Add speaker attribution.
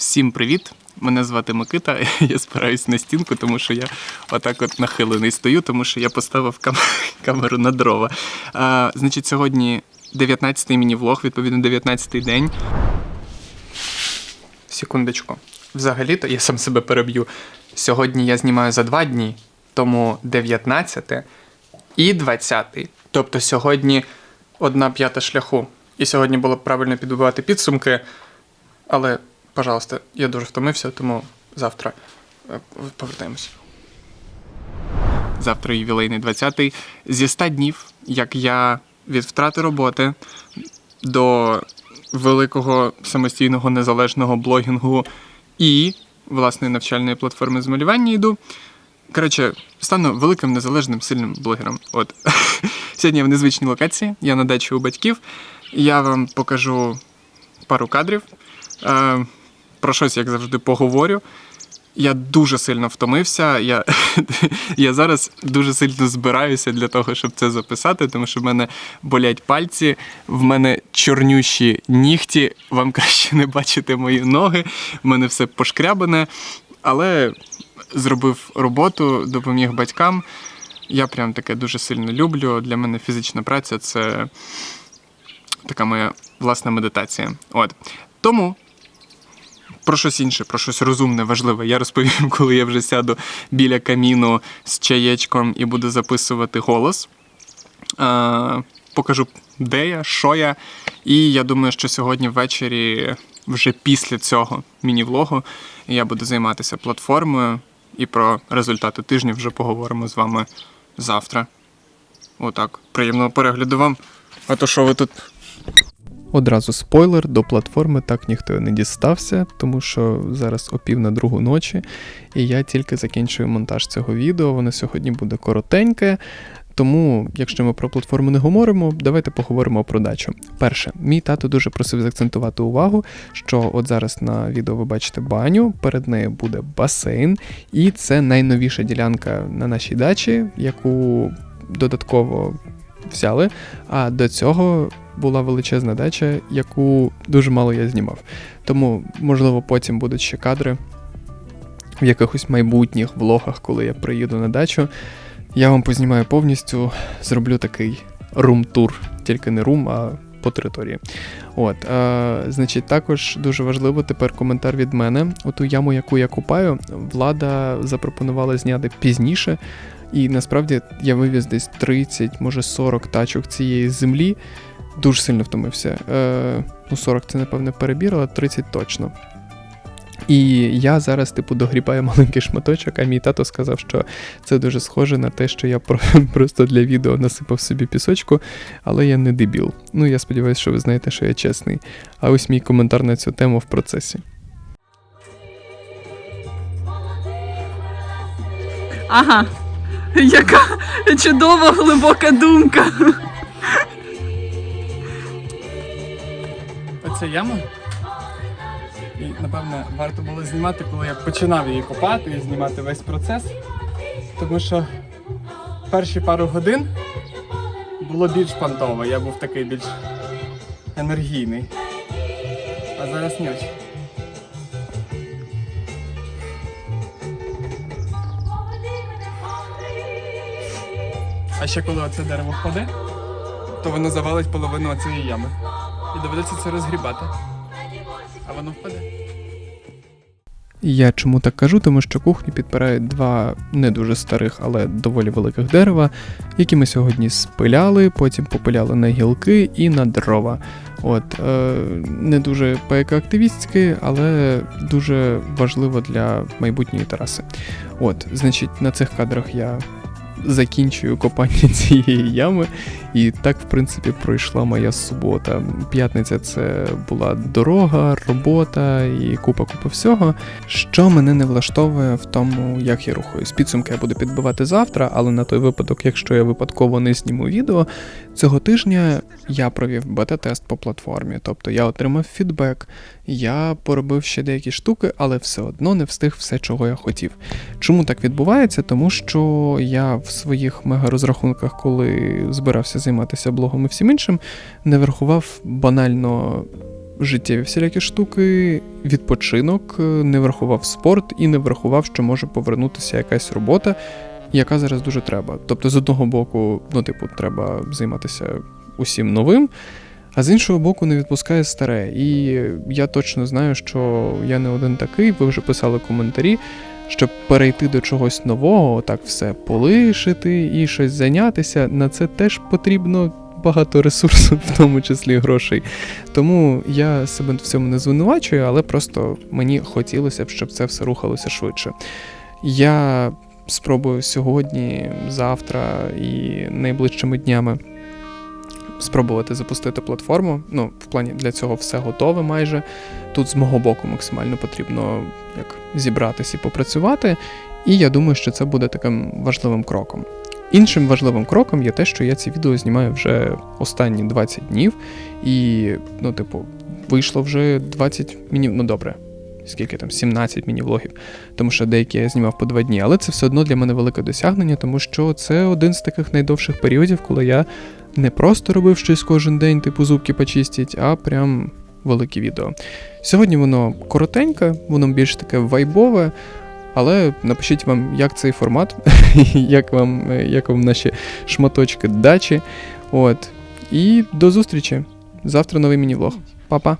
Speaker 1: Всім привіт! Мене звати Микита. Я спираюсь на стінку, тому що я отак от нахилений стою, тому що я поставив кам- камеру на дрова. А, значить, сьогодні 19-й міні-влог, відповідно, 19-й день. Секундочку. Взагалі-то я сам себе переб'ю. Сьогодні я знімаю за два дні, тому 19 і 20. Тобто сьогодні одна п'ята шляху. І сьогодні було б правильно підбивати підсумки. Але, пожалуйста, я дуже втомився, тому завтра е, повертаємось. Завтра ювілейний 20-й. Зі 100 днів, як я від втрати роботи до великого самостійного незалежного блогінгу і власної навчальної платформи з малювання йду. Коротше, стану великим незалежним сильним блогером. От сьогодні я в незвичній локації, я на дачі у батьків. Я вам покажу пару кадрів. Про щось, як завжди, поговорю. Я дуже сильно втомився. Я, я зараз дуже сильно збираюся для того, щоб це записати, тому що в мене болять пальці, в мене чорнющі нігті. Вам краще не бачити мої ноги. В мене все пошкрябане. Але зробив роботу, допоміг батькам. Я прям таке дуже сильно люблю. Для мене фізична праця це така моя власна медитація. От. Тому про щось інше, про щось розумне, важливе. Я розповім, коли я вже сяду біля каміну з чаєчком і буду записувати голос. Е, покажу, де я, що я. І я думаю, що сьогодні ввечері, вже після цього міні-влогу, я буду займатися платформою. І про результати тижня вже поговоримо з вами завтра. Отак. Приємного перегляду вам. А то що ви тут
Speaker 2: Одразу спойлер, до платформи так ніхто не дістався, тому що зараз о пів на другу ночі, і я тільки закінчую монтаж цього відео. Воно сьогодні буде коротеньке. Тому, якщо ми про платформу не говоримо, давайте поговоримо про дачу. Перше, мій тато дуже просив заакцентувати увагу, що от зараз на відео ви бачите баню, перед нею буде басейн, і це найновіша ділянка на нашій дачі, яку додатково взяли. А до цього була величезна дача, яку дуже мало я знімав. Тому, можливо, потім будуть ще кадри в якихось майбутніх влогах, коли я приїду на дачу. Я вам познімаю повністю, зроблю такий рум-тур, тільки не рум, а по території. От, е, значить, також дуже важливо тепер коментар від мене. Оту яму, яку я купаю, влада запропонувала зняти пізніше. І насправді я вивіз десь 30, може 40 тачок цієї землі. Дуже сильно втомився. Е, ну, 40 це, напевне, перебір, але 30 точно. І я зараз, типу, догрібаю маленький шматочок, а мій тато сказав, що це дуже схоже на те, що я просто для відео насипав собі пісочку, але я не дебіл. Ну, я сподіваюся, що ви знаєте, що я чесний. А ось мій коментар на цю тему в процесі.
Speaker 3: Ага. Яка чудова глибока думка.
Speaker 1: Оця яма. І, напевне, варто було знімати, коли я починав її копати і знімати весь процес. Тому що перші пару годин було більш понтово, я був такий більш енергійний. А зараз не А ще коли оце дерево впаде, то воно завалить половину цієї ями. І доведеться це розгрібати. А воно впаде.
Speaker 2: Я чому так кажу? Тому що кухню підпирають два не дуже старих, але доволі великих дерева, які ми сьогодні спиляли, потім попиляли на гілки і на дрова. От е, не дуже поекоактивістське, але дуже важливо для майбутньої тераси. От, значить, на цих кадрах я закінчую копання цієї ями. І так, в принципі, пройшла моя субота. П'ятниця це була дорога, робота і купа-купа всього. Що мене не влаштовує в тому, як я рухаюсь. Підсумки я буду підбивати завтра, але на той випадок, якщо я випадково не зніму відео, цього тижня я провів бета-тест по платформі. Тобто я отримав фідбек, я поробив ще деякі штуки, але все одно не встиг все, чого я хотів. Чому так відбувається? Тому що я в своїх мега-розрахунках, коли збирався займатися блогом і всім іншим, не врахував банально життєві всілякі штуки, відпочинок, е, не врахував спорт і не врахував, що може повернутися якась робота, яка зараз дуже треба. Тобто, з одного боку, ну, типу, треба займатися усім новим. А з іншого боку, не відпускає старе. І я точно знаю, що я не один такий, ви вже писали коментарі, щоб перейти до чогось нового, так все полишити і щось зайнятися. На це теж потрібно багато ресурсів, в тому числі грошей. Тому я себе в цьому не звинувачую, але просто мені хотілося б, щоб це все рухалося швидше. Я спробую сьогодні, завтра і найближчими днями спробувати запустити платформу. Ну, в плані для цього все готове майже. Тут з мого боку максимально потрібно як зібратися і попрацювати. І я думаю, що це буде таким важливим кроком. Іншим важливим кроком є те, що я ці відео знімаю вже останні 20 днів, і, ну, типу, вийшло вже 20 міні... ну добре, скільки там, 17 міні-влогів, тому що деякі я знімав по 2 дні, але це все одно для мене велике досягнення, тому що це один з таких найдовших періодів, коли я не просто робив щось кожен день, типу зубки почистіть, а прям велике відео. Сьогодні воно коротеньке, воно більш таке вайбове. Але напишіть вам, як цей формат, як вам, як вам наші шматочки дачі. От. І до зустрічі. Завтра новий міні-влог. Па-па.